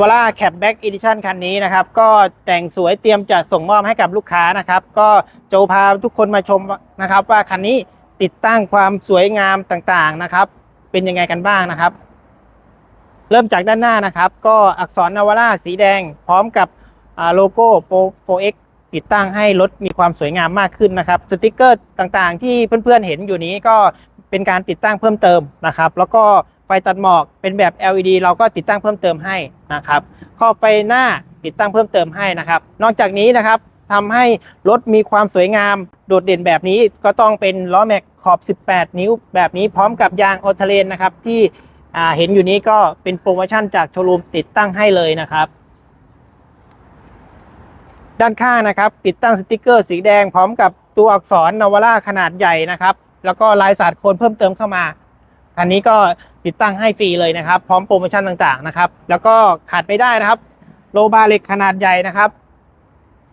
วล่าแคปแบ็กอีดิชันคันนี้นะครับ ก็แต่งสวยเตรียมจะส่งมอบให้กับลูกค้านะครับ ก็โจพาทุกคนมาชมนะครับ ว่าคันนี้ติดตั้งความสวยงามต่างๆนะครับ เป็นยังไงกันบ้างนะครับ เริ่มจากด้านหน้านะครับ ก็อักษรนวาร่าสีแดง พร้อมกับโลโก้โปร 4X ติดตั้งให้รถมีความสวยงามมากขึ้นนะครับสติกเกอร์ต่างๆ ที่เพื่อนๆเห็นอยู่นี้ก็เป็นการติดตั้งเพิ่มเติมนะครับ แล้วก็ ไฟตัดหมอกเป็นแบบ LED เราก็ติดตั้งเพิ่มเติมให้นะครับขอบไฟหน้าติดตั้งเพิ่มเติมให้นะครับ นอกจากนี้นะครับทำให้รถมีความสวยงามโดดเด่นแบบนี้ก็ต้องเป็นล้อแม็กขอบ 18 นิ้วแบบนี้พร้อมกับยางออเทเลนนะครับที่เห็นอยู่นี้ก็เป็นโปรโมชั่นจากโชว์รูมติดตั้งให้เลยนะครับ ด้านข้างนะครับติดตั้งสติกเกอร์สีแดงพร้อมกับตัวอักษรนวาร่าขนาดใหญ่นะครับ แล้วก็ลายสาดโคนเพิ่มเติมเข้ามา คันนี้ก็ติดตั้งให้ฟรีเลยนะครับ พร้อมโปรโมชั่นต่างๆนะครับ แล้วก็ขาดไม่ได้นะครับ โลบาร์เหล็กขนาดใหญ่นะครับ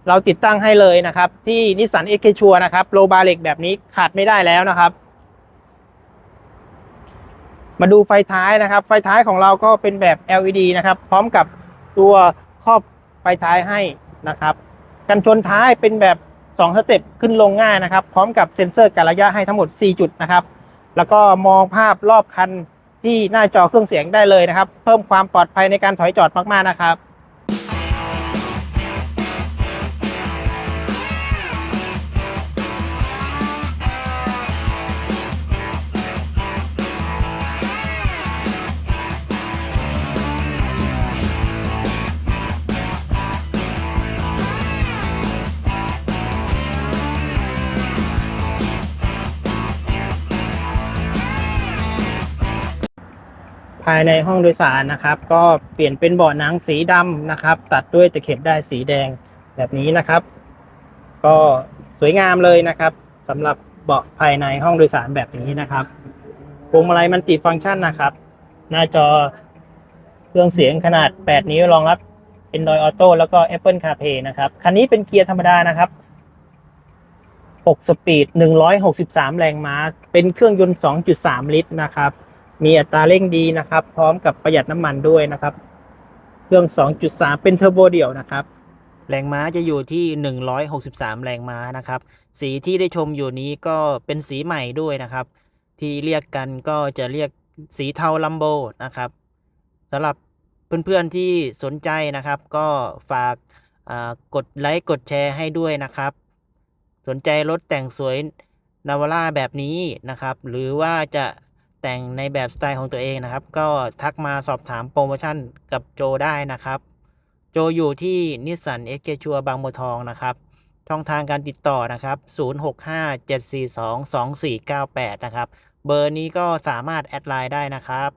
เราติดตั้งให้เลยนะครับ ที่นิสสันเอ็กชัวนะครับโลบาร์เหล็กแบบนี้ขาดไม่ได้แล้วนะครับ มาดูไฟท้ายนะครับ ไฟท้ายของเราก็เป็นแบบ LED นะครับ พร้อมกับตัวครอบไฟท้ายให้นะครับ กันชนท้ายเป็นแบบ2สเต็ปขึ้นลงง่ายนะครับ พร้อมกับเซ็นเซอร์การระยะให้ทั้งหมด 4 จุดนะครับ แล้วก็มองภาพรอบคันที่หน้าจอเครื่องเสียงได้เลยนะครับ เพิ่มความปลอดภัยในการถอยจอดมากๆนะครับ ภายในห้องโดยสารนะครับ ก็เปลี่ยนเป็นเบาะหนังสีดำนะครับ ตัดด้วยตะเข็บได้สีแดงแบบนี้นะครับ ก็สวยงามเลยนะครับสำหรับเบาะภายในห้องโดยสารแบบนี้นะครับพวงมาลัยมันติฟังก์ชันนะครับ หน้าจอเครื่องเสียงขนาด 8 นิ้วรองรับ Android Auto แล้วก็ Apple CarPlay นะครับ คันนี้เป็นเกียร์ธรรมดานะครับ 6 สปีด 163 แรงม้า เป็นเครื่องยนต์ 2.3 ลิตรนะครับ มีอัตราเร่งดีนะครับ พร้อมกับประหยัดน้ำมันด้วยนะครับ เครื่อง 2.3 เป็นเทอร์โบเดี่ยวนะครับ แรงม้าจะอยู่ที่ 163 แรงม้านะครับ สีที่ได้ชมอยู่นี้ก็เป็นสีใหม่ด้วยนะครับ ที่เรียกกันก็จะเรียกสีเทาลัมโบนะครับสำหรับเพื่อนๆที่สนใจนะครับ ก็ฝากกดไลค์กดแชร์ให้ด้วยนะครับ สนใจรถแต่งสวยนาวาร่าแบบนี้นะครับ หรือว่าจะ แต่งในแบบสไตล์ของตัวเองนะครับ ก็ทักมาสอบถามโปรโมชั่นกับโจได้นะครับ โจอยู่ที่นิสสันเอ็กเชัวบางบัวทองนะครับ ช่องทางการติดต่อนะครับ 0657422498 นะครับ เบอร์นี้ก็สามารถแอดไลน์ได้นะครับ